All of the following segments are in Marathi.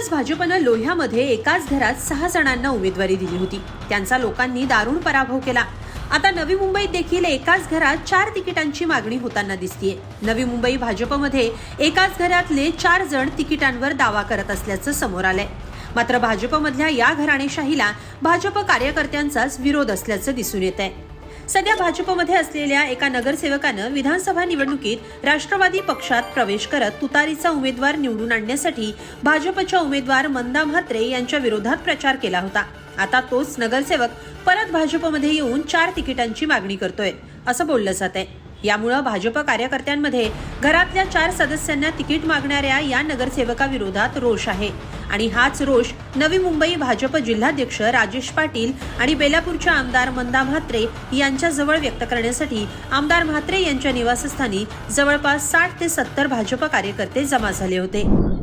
नुकतंच भाजपनं लोह्यामध्ये एकाच घरात सहा जणांना उमेदवारी दिली होती. त्यांचा लोकांनी दारुण पराभव केला. आता नवी मुंबईत देखील एकाच घरात चार तिकिटांची मागणी होताना दिसतीये. नवी मुंबई भाजपमध्ये एकाच घरातले चार जण तिकिटांवर दावा करत असल्याचं समोर आलंय. मात्र भाजपमधल्या या घराणेशाहीला भाजप कार्यकर्त्यांचाच विरोध असल्याचं दिसून येत आहे सध्या भाजपमध्ये असलेल्या एका नगरसेवकानं विधानसभा निवडणुकीत राष्ट्रवादी पक्षात प्रवेश करत तुतारीचा उमेदवार निवडून आणण्यासाठी भाजपच्या उमेदवार मंदा म्हात्रे यांच्या विरोधात प्रचार केला होता. आता तोच नगरसेवक परत भाजपमध्ये येऊन चार तिकिटांची मागणी करतोय असं बोललं जात आहे. यामुळं भाजप कार्यकर्त्यांमध्ये घरातल्या चार सदस्यांना तिकीट मागणाऱ्या या नगरसेवकाविरोधात रोष आहे. आणि हाच रोष नवी मुंबई भाजप जिल्हाध्यक्ष राजेश पाटील आणि बेलापूरच्या आमदार मंदा म्हात्रे यांच्याजवळ व्यक्त करण्यासाठी आमदार म्हात्रे यांच्या निवासस्थानी जवळपास साठ ते सत्तर भाजप कार्यकर्ते जमा झाले होते.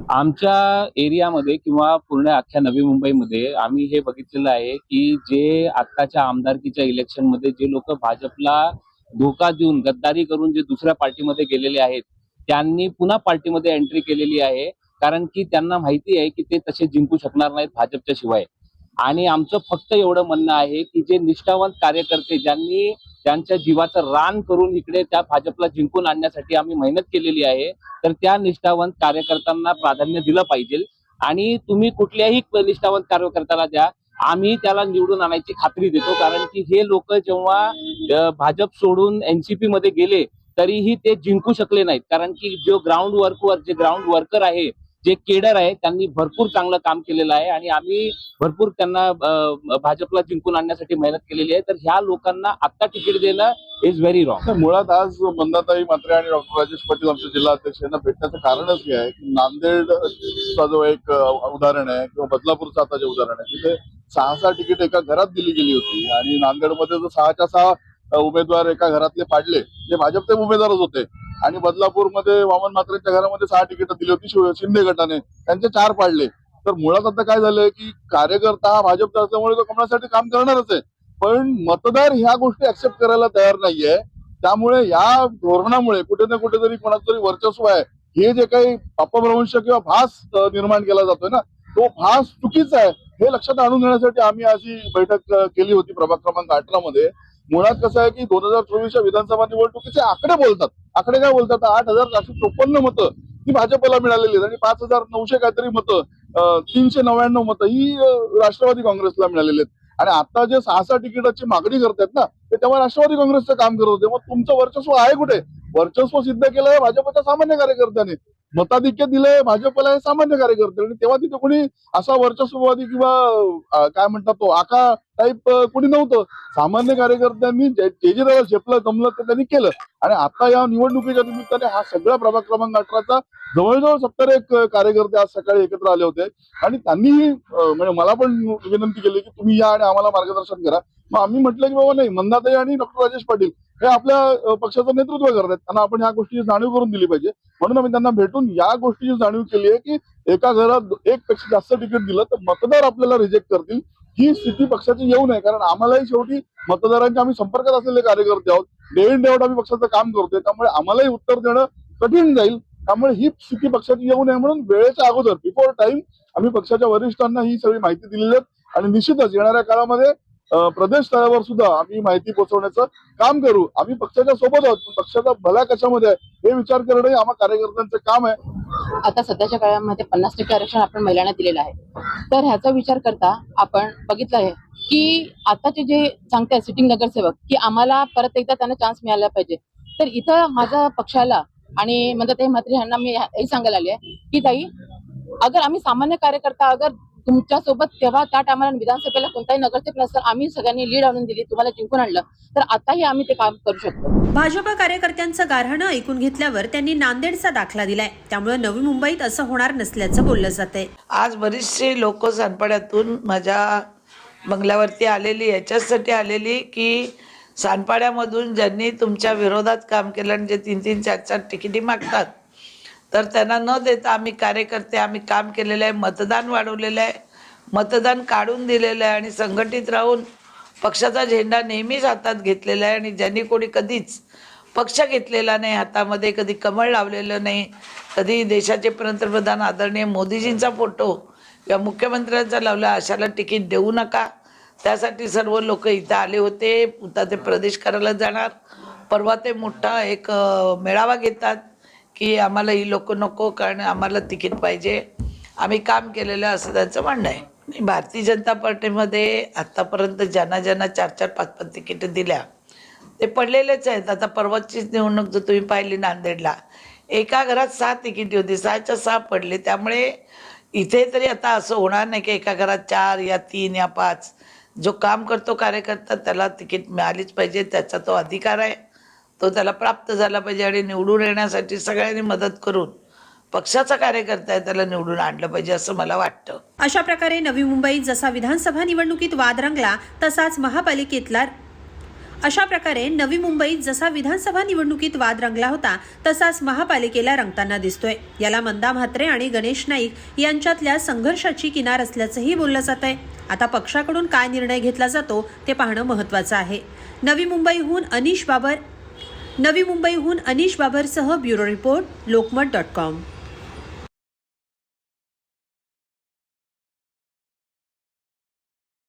आमच्या एरियामध्ये किंवा पूर्ण अख्ख्या नवी मुंबईमध्ये आम्ही हे बघितलेलं आहे की जे आत्ताच्या आमदारकीच्या इलेक्शनमध्ये जे लोक भाजपला धोका देऊन गद्दारी करून जे दुसऱ्या पार्टीमध्ये गेलेले आहेत त्यांनी पुन्हा पार्टीमध्ये एंट्री केलेली आहे. कारण की त्यांना माहिती आहे की ते तसे जिंकू शकणार नाहीत भाजपच्या शिवाय. आणि आमचं फक्त एवढं म्हणणं आहे की जे निष्ठावंत कार्यकर्ते ज्यांनी त्यांच्या जीवाचं रान करून इकडे त्या भाजपला जिंकून आणण्यासाठी आम्ही मेहनत केलेली आहे तर त्या निष्ठावंत कार्यकर्त्यांना प्राधान्य दिलं पाहिजे. आणि तुम्ही कुठल्याही निष्ठावंत कार्यकर्त्याला द्या आम्ही त्याला निवडून आणायची खात्री देतो. कारण की हे लोक जेव्हा भाजप सोडून एनसीपी मध्ये गेले तरीही ते जिंकू शकले नाहीत. कारण की जो ग्राउंड वर्कवर जे ग्राउंड वर्कर आहे जे केडर आहे त्यांनी भरपूर चांगलं काम केलेलं आहे आणि आम्ही भरपूर त्यांना भाजपला जिंकून आणण्यासाठी मेहनत केलेली आहे. तर ह्या लोकांना आता तिकीट देणं इज व्हेरी रॉंग तर मुळात आज मंदाताई मात्रे आणि डॉक्टर राजेश पाटील आमचे जिल्हा अध्यक्ष यांना भेटण्याचं कारणच हे आहे की नांदेडचा जो एक उदाहरण आहे किंवा बदलापूरचं आता जे उदाहरण आहे तिथे सहा सहा तिकीट एका घरात दिली गेली होती आणि नांदेडमध्ये जर सहाच्या सहा उमेदवार एका घरातले पाडले जे भाजपचे उमेदवारच होते आणि बदलापूरमध्ये वामन मात्रेंच्या घरामध्ये सहा तिकीट दिली होती शिंदे गटाने. त्यांचे चार पाडले. तर मुळात आता काय झालंय की कार्यकर्ता हा भाजपचा असल्यामुळे तो कमळासाठी काम करणारच आहे. पण मतदार ह्या गोष्टी ऍक्सेप्ट करायला तयार नाहीये. त्यामुळे या धोरणामुळे कुठे ना कुठेतरी कोणाचं तरी वर्चस्व आहे. हे जे काही अपभ्रंश किंवा भास निर्माण केला जातोय ना तो भास चुकीचा आहे. हे लक्षात आणून देण्यासाठी आम्ही अशी बैठक केली होती प्रभाग क्रमांक अठरा मध्ये मुळात कसं आहे की दोन हजार चोवीसच्या विधानसभा निवडणुकीचे आकडे बोलतात. आकडे काय बोलतात? आठ हजार चारशे चोपन्न मतं ही भाजपला मिळालेली आहेत आणि पाच हजार नऊशे काहीतरी मतं तीनशे नव्याण्णव मतं ही राष्ट्रवादी काँग्रेसला मिळालेली आहेत. आणि आता जे सहा सहा तिकिटाची मागणी करतायत ना ते तेव्हा राष्ट्रवादी काँग्रेसचं काम करत होते. मग तुमचं वर्चस्व आहे कुठे? वर्चस्व सिद्ध केलं भाजपच्या सामान्य कार्यकर्त्याने. मताधिक्य दिलंय भाजपला हे सामान्य कार्यकर्ते. आणि तेव्हा तिथे कोणी असा वर्चस्ववादी किंवा काय म्हणतात तो आका टाईप कोणी नव्हतं. सामान्य कार्यकर्त्यांनी जे जे त्याला झेपलं जमलं ते त्यांनी केलं. आणि आता या निवडणुकीच्या निमित्ताने हा सगळा प्रभाग क्रमांक अठराचा जवळजवळ सत्तर एक कार्यकर्ते आज सकाळी एकत्र आले होते. आणि त्यांनीही म्हणजे मला पण विनंती केली की तुम्ही या आणि आम्हाला मार्गदर्शन करा. मग आम्ही म्हटलं की बाबा नाही मंदाताई आणि डॉक्टर राजेश पाटील हे आपल्या पक्षाचं नेतृत्व करत आहेत त्यांना आपण ह्या गोष्टीची जाणीव करून दिली पाहिजे. म्हणून आम्ही त्यांना भेटून या गोष्टीची जाणीव केली आहे की एका घरात एक पेक्षा जास्त तिकीट दिलं तर मतदार आपल्याला रिजेक्ट करतील. ही स्थिती पक्षाची येऊ नये कारण आम्हालाही शेवटी मतदारांच्या आम्ही संपर्कात असलेले कार्यकर्ते आहोत. डे इन डे आउट आम्ही पक्षाचं काम करतोय. त्यामुळे आम्हालाही उत्तर देणं कठीण जाईल. त्यामुळे ही स्थिती पक्षाची येऊ नये म्हणून वेळेच्या अगोदर बिफोर टाइम आम्ही पक्षाच्या वरिष्ठांना ही सगळी माहिती दिलेली आहे. आणि निश्चितच येणाऱ्या काळामध्ये प्रदेश स्तरावर सुद्धा आम्ही माहिती पोहोचवण्याचं काम करू. आम्ही पक्षाच्या सोबत आहोत पक्षाचा भला कशामध्ये आहे हे विचार करणं आम्हा कार्यकर्त्यांचं काम आहे. आता सध्याच्या काळामध्ये पन्नास टक्के आरक्षण आपण महिलांना दिलेलं आहे. तर ह्याचा विचार करता आपण बघितलं आहे की आताचे जे सांगताय सिटिंग नगरसेवक की आम्हाला परत एकदा त्यांना चान्स मिळाला पाहिजे. तर इथं माझ्या पक्षाला आणि म्हणजे ते मंत्री यांना मी हे सांगायला आले की ताई अगर आम्ही सामान्य कार्यकर्ता अगर तुमच्यासोबत तेव्हा त्या टायमाला विधानसभेला कोणताही नगरसेवक नसतं आम्ही सगळ्यांनी लीड आणून दिली तुम्हाला जिंकून आणलं. तर आताही आम्ही ते काम करू शकतो. भाजप कार्यकर्त्यांचं गारहाणं ऐकून घेतल्यावर त्यांनी नांदेडचा दाखला दिलाय. त्यामुळे नवी मुंबईत असं होणार नसल्याचं बोललं जातंय. आज बरीचशी लोक सानपाड्यातून माझ्या बंगल्यावरती आलेली याच्यासाठी आलेली की सानपाड्यामधून ज्यांनी तुमच्या विरोधात काम केलं आणि जे तीन तीन चार चार तिकिटी मागतात तर त्यांना न देता आम्ही कार्यकर्ते आम्ही काम केलेलं आहे मतदान वाढवलेलं आहे. मतदान काढून दिलेलं आहे आणि संघटित राहून पक्षाचा झेंडा नेहमीच हातात घेतलेला आहे आणि ज्यांनी कोणी कधीच पक्ष घेतलेला नाही हातामध्ये कधी कमळ लावलेलं नाही कधी देशाचे पंतप्रधान आदरणीय मोदीजींचा फोटो किंवा मुख्यमंत्र्यांचा लावला अशाला तिकीट देऊ नका. त्यासाठी सर्व लोक इथं आले होते. उता ते प्रदेश करायला जाणार. परवा ते मोठा एक मेळावा घेतात. की आम्हाला ही लोक नको कारण आम्हाला तिकीट पाहिजे. आम्ही काम केलेलं असं त्यांचं म्हणणं आहे. आणि भारतीय जनता पार्टीमध्ये आत्तापर्यंत ज्यांना ज्यांना चार चार पाच पाच तिकीटं दिल्या ते पडलेलेच आहेत. आता परवाचीच निवडणूक जर तुम्ही पाहिली नांदेडला एका घरात सहा तिकीट होती सहाच्या सहा पडले. त्यामुळे इथे तरी आता असं होणार नाही की एका घरात चार या तीन या पाच. जो काम करतो कार्यकर्ता त्याला तिकीट मिळालीच पाहिजे त्याचा तो अधिकार आहे. तो त्याला प्राप्त झाला पाहिजे आणि निवडून येण्यासाठी सगळ्यांनी मदत करून पक्षाचा कार्यकर्ता आहे त्याला निवडून आणलं पाहिजे असं मला वाटतं. अशा प्रकारे नवी मुंबईत जसा विधानसभा निवडणुकीत वाद रंगला तसाच महापालिकेतला अशा प्रकारे नवी मुंबईत जसा विधानसभा निवडणुकीत वाद रंगला होता तसाच महापालिकेला रंगताना दिसतोय. याला मंदा म्हात्रे आणि गणेश नाईक यांच्यातल्या संघर्षाची किनार असल्याचंही बोललं जात आहे आता पक्षाकडून काय निर्णय घेतला जातो ते पाहणं महत्वाचं आहे. नवी मुंबईहून अनिश बाबर नवी मुंबईहून Anish बाबरसह bureau report Lokmat dot com.